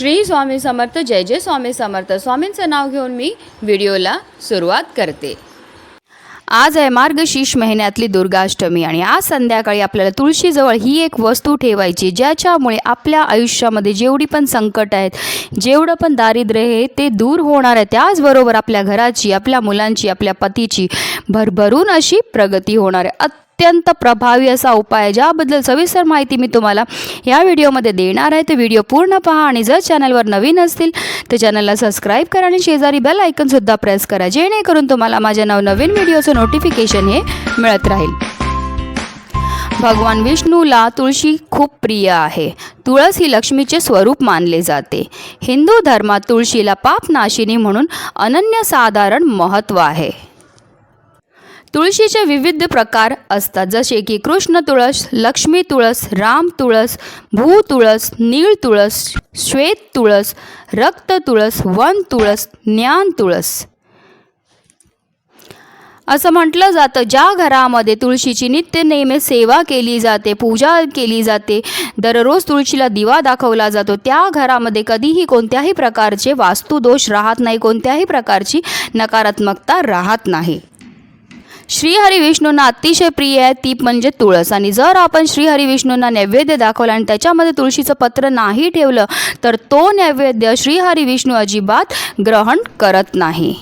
श्री स्वामी समर्थ जय जय स्वामी समर्थ. स्वामींचं नाव घेऊन मी व्हिडिओला सुरुवात करते. आज आहे मार्गशीर्ष महिन्यातली दुर्गाष्टमी आणि आज संध्याकाळी आपल्याला तुळशीजवळ ही एक वस्तू ठेवायची ज्याच्यामुळे आपल्या आयुष्यामध्ये जेवढी पण संकट आहेत जेवढं पण दारिद्र्य आहे ते दूर होणार आहे. त्याचबरोबर आपल्या घराची आपल्या मुलांची आपल्या पतीची भरभरून अशी प्रगती होणार आहे. अत्यंत प्रभावी असा उपाय आहे ज्याबद्दल सविस्तर माहिती मी तुम्हाला या व्हिडिओमध्ये देणार आहे. ते व्हिडिओ पूर्ण पहा आणि जर चॅनलवर नवीन असतील तर चॅनलला सबस्क्राईब करा आणि शेजारी बेल आयकनसुद्धा प्रेस करा जेणेकरून तुम्हाला माझ्या नवनवीन व्हिडिओचं नोटिफिकेशन हे मिळत राहील. भगवान विष्णूला तुळशी खूप प्रिय आहे. तुळस ही लक्ष्मीचे स्वरूप मानले जाते. हिंदू धर्मात तुळशीला पापनाशिनी म्हणून अनन्यसाधारण महत्त्व आहे. तुळशीचे विविध प्रकार असतात जसे की कृष्ण तुळस लक्ष्मी तुळस राम तुळस भू तुळस नीळ तुळस श्वेत तुळस रक्त तुळस वन तुळस ज्ञान तुळस. असं म्हटलं जातं ज्या घरामध्ये तुळशीची नित्य नेहमी सेवा केली जाते पूजा केली जाते दररोज तुळशीला दिवा दाखवला जातो त्या घरामध्ये कधीही कोणत्याही प्रकारचे वास्तुदोष राहत नाही कोणत्याही प्रकारची नकारात्मकता राहत नाही. श्रीहरी विष्णूंना अतिशय प्रिय आहे ती म्हणजे तुळस. आणि जर आपण श्रीहरी विष्णूंना नैवेद्य दाखवला आणि त्याच्यामध्ये तुळशीचं पत्र नाही ठेवलं तर तो नैवेद्य श्रीहरी विष्णू अजिबात ग्रहण करत नाही.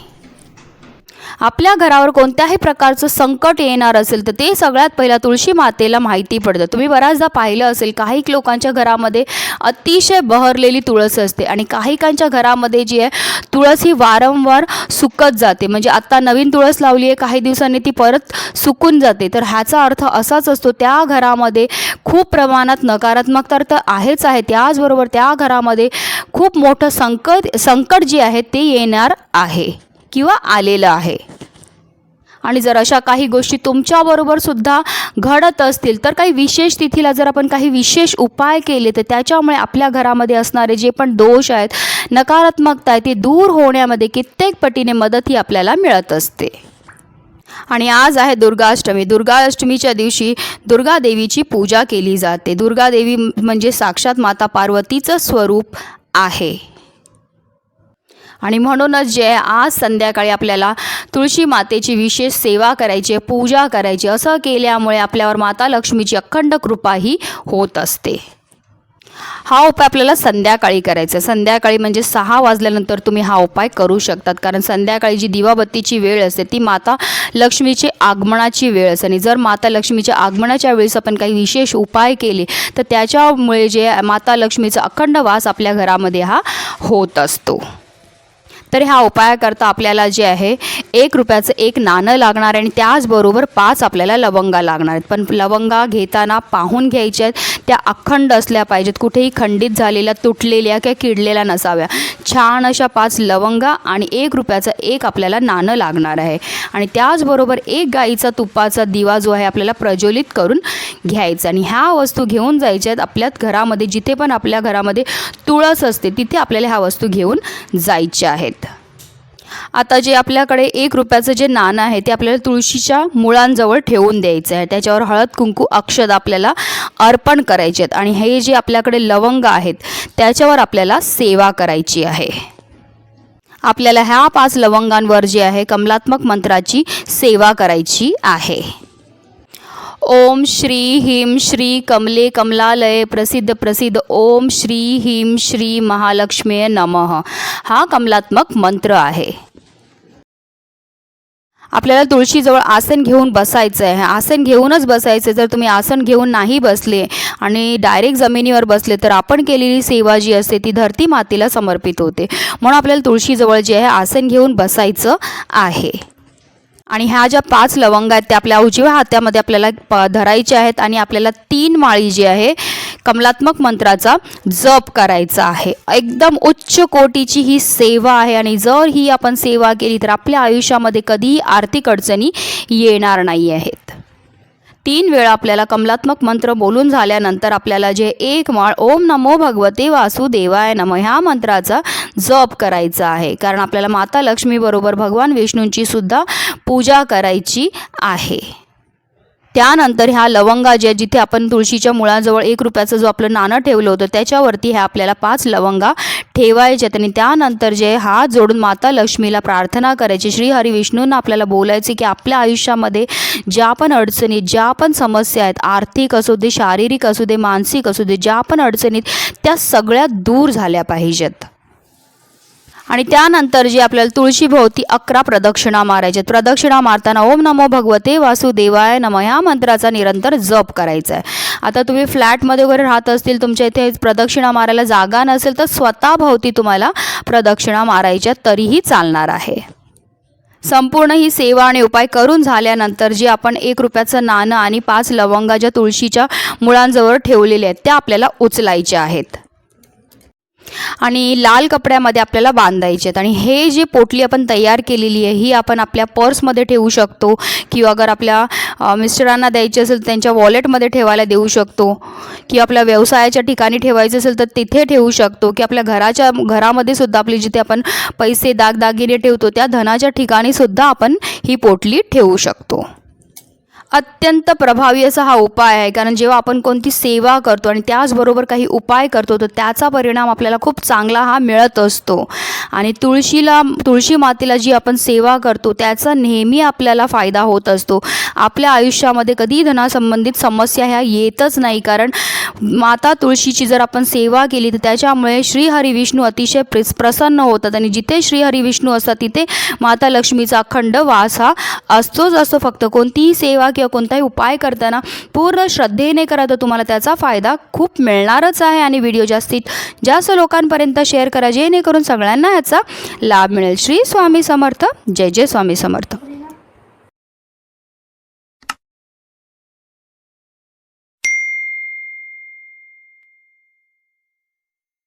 आपल्या घरावर कोणत्याही प्रकारचं संकट येणार असेल तर ते सगळ्यात पहिला तुळशी मातेला माहिती पडतं. तुम्ही बऱ्याचदा पाहिलं असेल काही लोकांच्या घरामध्ये अतिशय बहरलेली तुळस असते आणि काहीकांच्या घरामध्ये जी आहे तुळस ही वारंवार सुकत जाते. म्हणजे आत्ता नवीन तुळस लावली आहे काही दिवसांनी ती परत सुकून जाते. तर ह्याचा अर्थ असाच असतो त्या घरामध्ये खूप प्रमाणात नकारात्मक तर आहेच आहे. त्याचबरोबर त्या घरामध्ये खूप मोठं संकट संकट जे आहे ते येणार आहे. किंवा आलेलं आहे. आणि जर अशा काही गोष्टी तुमच्याबरोबर सुद्धा घडत असतील तर काही विशेष तिथीला जर आपण काही विशेष उपाय केले तर त्याच्यामुळे आपल्या घरामध्ये असणारे जे पण दोष आहेत नकारात्मकता आहे ती दूर होण्यामध्ये कित्येक पटीने मदत ही आपल्याला मिळत असते. आणि आज आहे दुर्गाष्टमी. दुर्गाष्टमीच्या दिवशी दुर्गादेवीची पूजा केली जाते. दुर्गादेवी म्हणजे साक्षात माता पार्वतीचं स्वरूप आहे. आणि म्हणूनच जे आज संध्याकाळी आपल्याला तुळशी मातेची विशेष सेवा करायची आहे पूजा करायची असं केल्यामुळे आपल्यावर माता लक्ष्मीची अखंड कृपा ही होत असते. हा उपाय आपल्याला संध्याकाळी करायचा संध्याकाळी म्हणजे सहा वाजल्यानंतर तुम्ही हा उपाय करू शकतात. कारण संध्याकाळी जी दिवाबत्तीची वेळ असते ती माता लक्ष्मीची आगमनाची वेळ असते. आणि जर माता लक्ष्मीच्या आगमनाच्या वेळेस आपण काही विशेष उपाय केले तर त्याच्यामुळे जे माता लक्ष्मीचा अखंड वास आपल्या घरामध्ये हा होत असतो. तर ह्या उपायाकरता आपल्याला जे आहे एक रुपयाचं एक नाणं लागणार आहे आणि त्याचबरोबर पाच आपल्याला लवंगा लागणार आहेत. पण लवंगा घेताना पाहून घ्यायच्या आहेत. त्या अखंड असल्या पाहिजेत. कुठेही खंडित झालेल्या तुटलेल्या किंवा किडलेल्या नसाव्या. छान अशा पाच लवंगा आणि एक रुपयाचं एक आपल्याला नाणं लागणार आहे. आणि त्याचबरोबर एक गाईचा तुपाचा दिवा जो आहे आपल्याला प्रज्वलित करून घ्यायचा आणि ह्या वस्तू घेऊन जायच्या आहेत आपल्या घरामध्ये. जिथे पण आपल्या घरामध्ये तुळस असते तिथे आपल्याला ह्या वस्तू घेऊन जायच्या आहेत. आता जे आपल्याकडे एक रुपयाचं जे नाणं आहे ते आपल्याला तुळशीच्या मुळांजवळ ठेवून द्यायचं आहे. त्याच्यावर हळद कुंकू अक्षद आपल्याला अर्पण करायचे आहेत. आणि हे जे आपल्याकडे लवंग आहेत त्याच्यावर आपल्याला सेवा करायची आहे. आपल्याला ह्या पाच लवंगांवर जे आहे कमलात्मक मंत्राची सेवा करायची आहे. ओम श्री हिम श्री कमले कमलालय प्रसिद्ध प्रसिद्ध ओम श्री हिम श्री महालक्ष्मी नमः. हा कमलात्मक मंत्र आहे. आपल्याला तुळशीजवळ आसन घेऊन बसायचं आहे आसन घेऊनच बसायचं जर तुम्ही आसन घेऊन नाही बसले आणि डायरेक्ट जमिनीवर बसले तर आपण केलेली सेवा जी असते ती धरती मातेला समर्पित होते. म्हणून आपल्याला तुळशीजवळ जे आहे आसन घेऊन बसायचं आहे. आणि ह्या ज्या पाच लवंग आहेत त्या आपल्या उजव्या हातामध्ये आपल्याला प धरायच्या आहेत आणि आपल्याला तीन माळी जी आहे कमलात्मक मंत्राचा जप करायचा आहे. एकदम उच्च कोटीची ही सेवा आहे आणि जर ही आपण सेवा केली तर आपल्या आयुष्यामध्ये कधीही आर्थिक अडचणी येणार नाही आहेत. तीन वेळा आपल्याला कमलात्मक मंत्र बोलून झाल्यानंतर आपल्याला जे एक माळ ओम नमो भगवते वासुदेवाय नम ह्या मंत्राचा जप करायचा आहे. कारण आपल्याला माता लक्ष्मीबरोबर भगवान विष्णूंची सुद्धा पूजा करायची आहे. त्यानंतर ह्या लवंगा ज्या जिथे आपण तुळशीच्या मुळाजवळ एक रुपयाचं जो आपलं नाणं ठेवलं होतं त्याच्यावरती ह्या आपल्याला पाच लवंगा ठेवायच्यात आणि त्यानंतर जे हात जोडून माता लक्ष्मीला प्रार्थना करायची श्री हरी विष्णूंना आपल्याला बोलायचे की आपल्या आयुष्यामध्ये ज्या पण अडचणीत ज्या पण समस्या आहेत आर्थिक असू दे शारीरिक असू दे मानसिक असू दे ज्या पण अडचणीत त्या सगळ्या दूर झाल्या पाहिजेत. आणि त्यानंतर जे आपल्याला तुळशीभोवती अकरा प्रदक्षिणा मारायच्या प्रदक्षिणा मारताना ओम नमो भगवते वासुदेवाय नम ह्या मंत्राचा निरंतर जप करायचा आहे. आता तुम्ही फ्लॅटमध्ये वगैरे राहत असतील तुमच्या इथे प्रदक्षिणा मारायला जागा नसेल तर स्वतःभोवती तुम्हाला प्रदक्षिणा मारायच्या तरीही चालणार आहे. संपूर्ण ही सेवा आणि उपाय करून झाल्यानंतर जे आपण एक रुपयाचं नाणं आणि पाच लवंगा ज्या तुळशीच्या मुळांजवळ ठेवलेले आहेत त्या आपल्याला उचलायच्या आहेत. आणि लाल कपड्यामध्ये आपल्याला बांधायचे आहेत. आणि हे जी पोटली आपण तयार केलेली आहे ही आपण आपल्या पर्समध्ये ठेवू शकतो किंवा अगर आपल्या मिस्टरांना द्यायची असेल तर त्यांच्या वॉलेटमध्ये ठेवायला देऊ शकतो. किंवा आपल्या व्यवसायाच्या ठिकाणी ठेवायचं असेल तर तिथे ठेवू शकतो. की आपल्या घराच्या घरामध्ये सुद्धा आपली जिथे आपण पैसे दागदागिने ठेवतो त्या धनाच्या ठिकाणी सुद्धा आपण ही पोटली ठेवू शकतो. अत्यंत प्रभावी असा हा उपाय आहे. कारण जेव्हा आपण कोणती सेवा करतो आणि त्याचबरोबर काही उपाय करतो तर त्याचा परिणाम आपल्याला खूप चांगला हा मिळत असतो. आणि तुळशीला तुळशी मातेला जी आपण सेवा करतो त्याचा नेहमी आपल्याला फायदा होत असतो. आपल्या आयुष्यामध्ये कधीही धनासंबंधित समस्या ह्या येतच नाही. कारण माता तुळशीची जर आपण सेवा केली तर त्याच्यामुळे श्रीहरी विष्णू अतिशय प्रिस प्रसन्न होतात. आणि जिथे श्रीहरी विष्णू असतात तिथे माता लक्ष्मीचा अखंड वास हा असतोच असतो. फक्त कोणतीही सेवा किंवा कोणताही उपाय करताना पूर्ण श्रद्धेने करा तर तुम्हाला त्याचा फायदा खूप मिळणारच आहे. आणि व्हिडिओ जास्तीत जास्त लोकांपर्यंत शेअर करा जेणेकरून सगळ्यांना याचा लाभ मिळेल. श्री स्वामी समर्थ. जय जय स्वामी समर्थ.